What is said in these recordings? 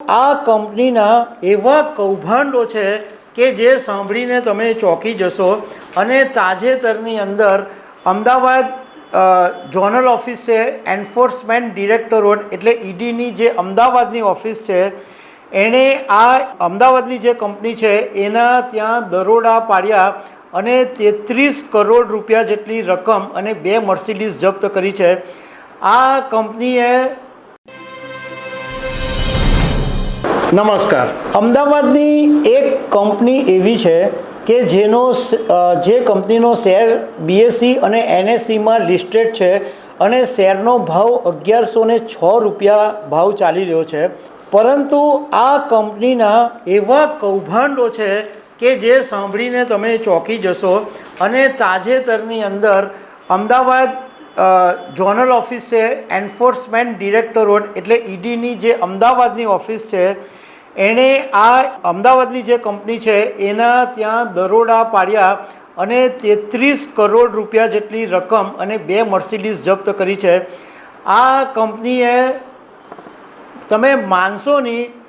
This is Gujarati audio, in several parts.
આ કંપનીના એવા કૌભાંડો છે કે જે સાંભળીને તમે ચોંકી જશો અને તાજેતરની અંદર અમદાવાદ ઝોનલ ઓફિસ છે એન્ફોર્સમેન્ટ ડિરેક્ટોરેટ એટલે ઈડીની જે અમદાવાદની ઓફિસ છે, એણે આ અમદાવાદની જે કંપની છે, એના ત્યાં દરોડા પાડ્યા અને તેત્રીસ કરોડ રૂપિયા જેટલી રકમ અને બે મર્સિડીઝ જપ્ત કરી છે. આ કંપનીએ નમસ્કાર. અમદાવાદની એક કંપની એવી છે કે જેનો જે કંપનીનો શેર બીએસસી અને એનએસસીમાં લિસ્ટેડ છે અને શેરનો ભાવ અગિયારસો ને છ રૂપિયા ભાવ ચાલી રહ્યો છે. પરંતુ આ કંપનીના એવા કૌભાંડો છે કે જે સાંભળીને તમે ચોંકી જશો અને તાજેતરની અંદર અમદાવાદ ઝોનલ ઓફિસ છે એન્ફોર્સમેન્ટ ડિરેક્ટોરેટ એટલે ઈડીની જે અમદાવાદની ઓફિસ છે એણે આ અમદાવાદની જે કંપની છે, એના ત્યાં દરોડા પાડ્યા અને તેત્રીસ કરોડ રૂપિયા જેટલી રકમ અને બે મર્સિડીઝ જપ્ત કરી છે. આ કંપનીએ તમે માનશો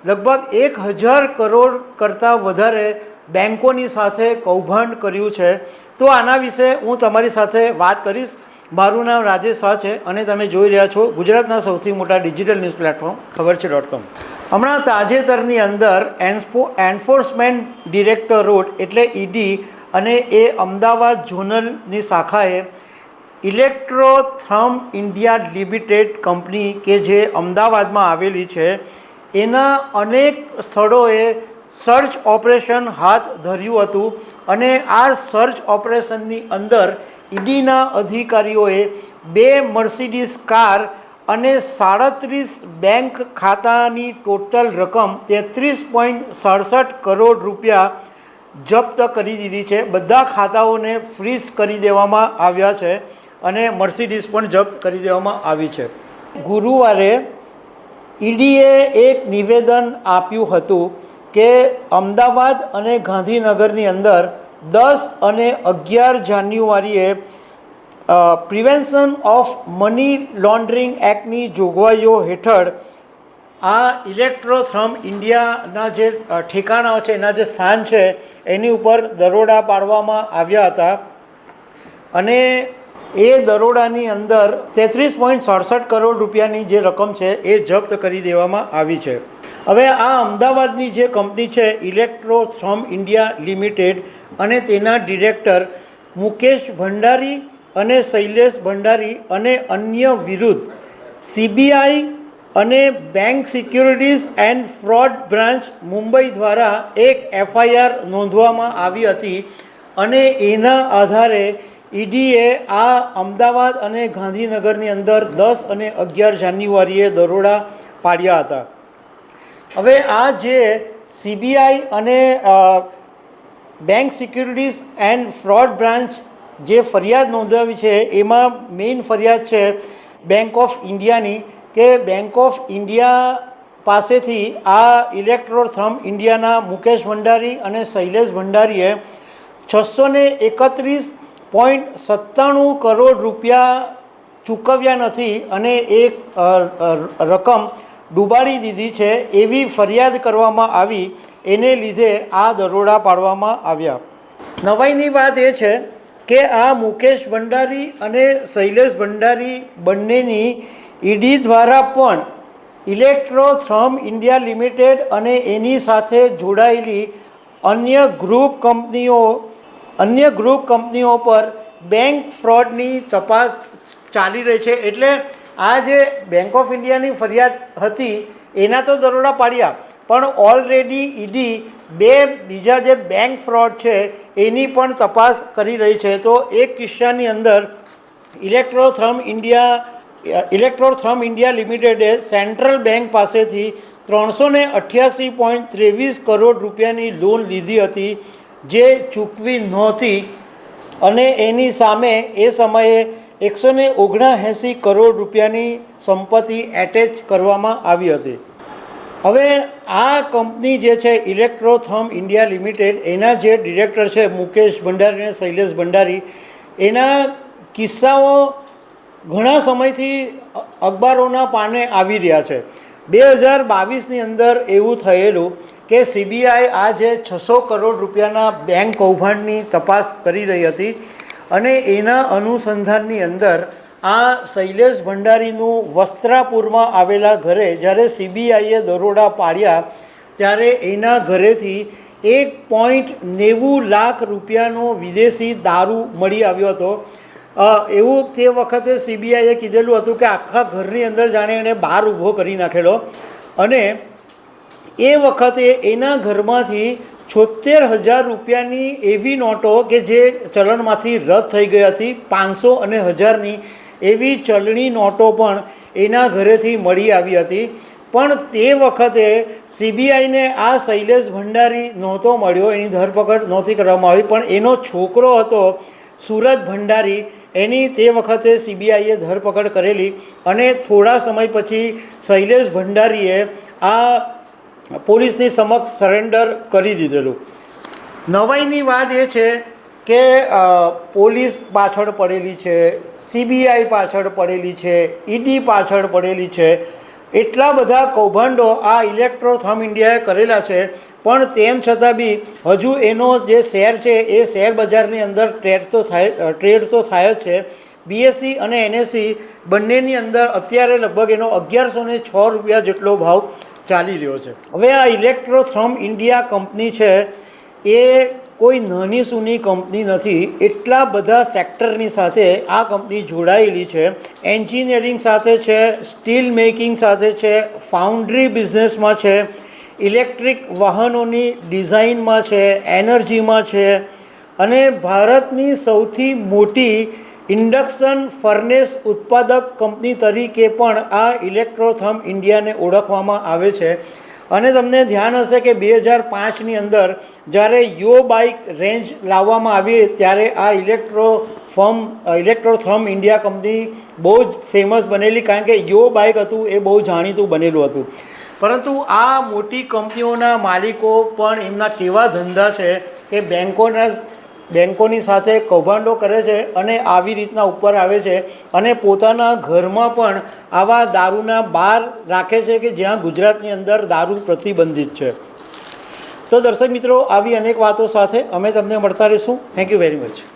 લગભગ એક હજાર કરોડ કરતાં વધારે બેન્કોની સાથે કૌભાંડ કર્યું છે. તો આના વિશે હું તમારી સાથે વાત કરીશ. મારું નામ રાજેશ શાહ છે અને તમે જોઈ રહ્યા છો ગુજરાતના સૌથી મોટા ડિજિટલ ન્યૂઝ પ્લેટફોર્મ, ખબર છે ડોટ કોમ હમણાં તાજેતરની અંદર એન્સપો એન્ફોર્સમેન્ટ ડિરેક્ટોરેટ એટલે ઈડી અને એ અમદાવાદ ઝોનલની શાખાએ ઇલેક્ટ્રોથર્મ ઇન્ડિયા લિમિટેડ કંપની કે જે અમદાવાદમાં આવેલી છે, એના અનેક સ્થળોએ સર્ચ ઓપરેશન હાથ ધર્યું હતું અને આ સર્ચ ઓપરેશનની અંદર ઈડીના અધિકારીઓએ બે મર્સિડીઝ કાર અને સાડત્રીસ બેંક ખાતાની ટોટલ રકમ તેત્રીસ પોઈન્ટ સડસઠ કરોડ રૂપિયા જપ્ત કરી દીધી છે. બધા ખાતાઓને ફ્રીઝ કરી દેવામાં આવ્યા છે અને મર્સિડીઝ પણ જપ્ત કરી દેવામાં આવી છે. ગુરુવારે ઈડીએ એક નિવેદન આપ્યું હતું કે અમદાવાદ અને ગાંધીનગરની અંદર દસ અને અગિયાર જાન્યુઆરીએ પ્રિવેન્શન ઓફ મની લોન્ડરિંગ એક્ટની જોગવાઈઓ હેઠળ આ ઇલેક્ટ્રો ઇલેક્ટ્રોથ્રમ ઇન્ડિયાના જે ઠેકાણાઓ છે, એના જે સ્થાન છે, એની ઉપર દરોડા પાડવામાં આવ્યા હતા. અને એ દરોડાની અંદર તેત્રીસ પોઈન્ટ સડસઠ કરોડ રૂપિયાની જે રકમ છે, એ જપ્ત કરી દેવામાં આવી છે. હવે આ અમદાવાદની જે કંપની છે ઇલેક્ટ્રો થ્રમ ઇન્ડિયા લિમિટેડ, અને તેના ડિરેક્ટર મુકેશ ભંડારી અને શૈલેષ ભંડારી અને અન્ય વિરુદ્ધ સીબીઆઈ અને bank securities and fraud branch Mumbai દ્વારા એક એફઆઈઆર નોંધવામાં આવી હતી અને એના આધારે ઈડીએ આ અમદાવાદ અને ગાંધીનગરની અંદર દસ અને અગિયાર જાન્યુઆરીએ દરોડા પાડ્યા હતા. હવે આ જે સીબીઆઈ અને bank securities and fraud branch જે ફરિયાદ નોંધાવી છે, એમાં મેઇન ફરિયાદ છે બેંક ઓફ ઇન્ડિયાની કે બેંક ઓફ ઇન્ડિયા પાસેથી આ ઇલેક્ટ્રોથર્મ ઇન્ડિયાના મુકેશ ભંડારી અને શૈલેષ ભંડારીએ છસો ને એકત્રીસ પોઈન્ટ સત્તાણું કરોડ રૂપિયા ચૂકવ્યા નથી અને એક રકમ ડૂબાડી દીધી છે એવી ફરિયાદ કરવામાં આવી. એને લીધે આ દરોડા પાડવામાં આવ્યા. નવાઈની વાત એ છે કે આ મુકેશ ભંડારી અને શૈલેષ ભંડારી બંનેની ઈડી દ્વારા પણ ઇલેક્ટ્રોથ્રમ ઇન્ડિયા લિમિટેડ અને એની સાથે જોડાયેલી અન્ય ગ્રુપ કંપનીઓ, અન્ય ગ્રુપ કંપનીઓ પર બેંક ફ્રોડની તપાસ ચાલી રહી છે. એટલે આ જે બેંક ઓફ ઇન્ડિયાની ફરિયાદ હતી, એના તો દરોડા પાડ્યા, પણ ઓલરેડી ઈડી બે બીજા જે બેંક ફ્રોડ છે, એની પણ તપાસ કરી રહી છે. તો એક કિસ્સાની અંદર ઇલેક્ટ્રોથર્મ ઇન્ડિયા ઇલેક્ટ્રોથર્મ ઇન્ડિયા લિમિટેડે સેન્ટ્રલ બેંક પાસેથી ત્રણસો ને અઠ્યાસી પોઈન્ટ ત્રેવીસ કરોડ રૂપિયાની લોન લીધી હતી, જે ચૂકવી નહોતી. અને એની સામે એ સમયે એકસો ને ઓગણએંસી કરોડ રૂપિયાની સંપત્તિ એટેચ કરવામાં આવી હતી. હવે આ કંપની જે છે, ઇલેક્ટ્રોથર્મ ઇન્ડિયા લિમિટેડ, એના જે ડિરેક્ટર છે, મુકેશ ભંડારી અને શૈલેષ ભંડારી, એના કિસ્સાઓ ઘણા સમયથી અખબારોના પાને આવી રહ્યા છે. બે હજાર બાવીસની અંદર એવું થયેલું કે સીબીઆઈ આ જે છસો કરોડ રૂપિયાના બેંક કૌભાંડની તપાસ કરી રહી હતી અને એના અનુસંધાનની અંદર આ શૈલેષ ભંડારીનું વસ્ત્રાપુરમાં આવેલા ઘરે જ્યારે સીબીઆઈએ દરોડા પાડ્યા, ત્યારે એના ઘરેથી એક પોઈન્ટ નેવું લાખ રૂપિયાનો વિદેશી દારૂ મળી આવ્યો હતો. એવું તે વખતે સીબીઆઈએ કીધેલું હતું કે આખા ઘરની અંદર જાણે એણે બાર ઊભો કરી નાખેલો. અને એ વખતે એના ઘરમાંથી છોતેર હજાર રૂપિયાની એવી નોટો કે જે ચલણમાંથી રદ થઈ ગઈ હતી, પાંચસો અને હજારની એવી ચલણી નોટો પણ એના ઘરેથી મળી આવી હતી. પણ તે વખતે સીબીઆઈને આ શૈલેષ ભંડારી નહોતો મળ્યો, એની ધરપકડ નહોતી કરવામાં આવી. પણ એનો છોકરો હતો સુરજ ભંડારી, એની તે વખતે સીબીઆઈએ ધરપકડ કરેલી અને થોડા સમય પછી શૈલેષ ભંડારીએ આ પોલીસની સમક્ષ સરેન્ડર કરી દીધેલું. નવાઈની વાત એ છે કે પોલીસ પાછળ પડેલી છે સીબીઆઈ પાછળ પડેલી છે ઈડી પાછળ પડેલી છે, એટલા બધા કૌભાંડો આ ઇલેક્ટ્રો થમ ઇન્ડિયાએ કરેલા છે. પણ તેમ છતાં બી હજુ એનો જે શેર છે, એ શેર બજારની અંદર ટ્રેડ તો થાય ટ્રેડ તો થાય જ છે. બીએસસી અને એનએસસી બંનેની અંદર અત્યારે લગભગ એનો અગિયારસો ને છ રૂપિયા જેટલો ભાવ ચાલી રહ્યો છે. હવે આ ઇલેક્ટ્રો થ્રમ ઇન્ડિયા કંપની છે, એ કોઈ નાની સૂની કંપની નથી, એટલા બધા સેક્ટરની સાથે આ કંપની જોડાયેલી છે. એન્જિનિયરિંગ સાથે છે, સ્ટીલ મેકિંગ સાથે છે, ફાઉન્ડ્રી બિઝનેસમાં છે, ઇલેક્ટ્રિક વાહનોની ડિઝાઇનમાં છે, એનર્જીમાં છે. અને ભારતની સૌથી મોટી ઇન્ડક્શન ફર્નેસ ઉત્પાદક કંપની તરીકે પણ આ ઇલેક્ટ્રોથમ ઇન્ડિયાને ઓળખવામાં આવે છે. અને તમને ધ્યાન હશે કે બે હજાર પાંચની અંદર જ્યારે યો બાઇક રેન્જ લાવવામાં આવી ત્યારે આ Electrotherm Electrotherm India company બહુ જ ફેમસ બનેલી કારણ કે યો બાઇક હતું એ બહુ જાણીતું બનેલું હતું. પરંતુ આ મોટી કંપનીઓના માલિકો પણ એમના કેવા ધંધા છે કે બેન્કોના બેન્કોની સાથે કૌભાંડો કરે છે અને આવી રીતના ઉપર આવે છે અને પોતાના ઘરમાં પણ આવા દારૂના બાર રાખે છે કે જ્યાં ગુજરાતની અંદર દારૂ પ્રતિબંધિત છે. તો દર્શક મિત્રો, આવી અનેક વાતો સાથે અમે તમને મળતા રહીશું. Thank you very much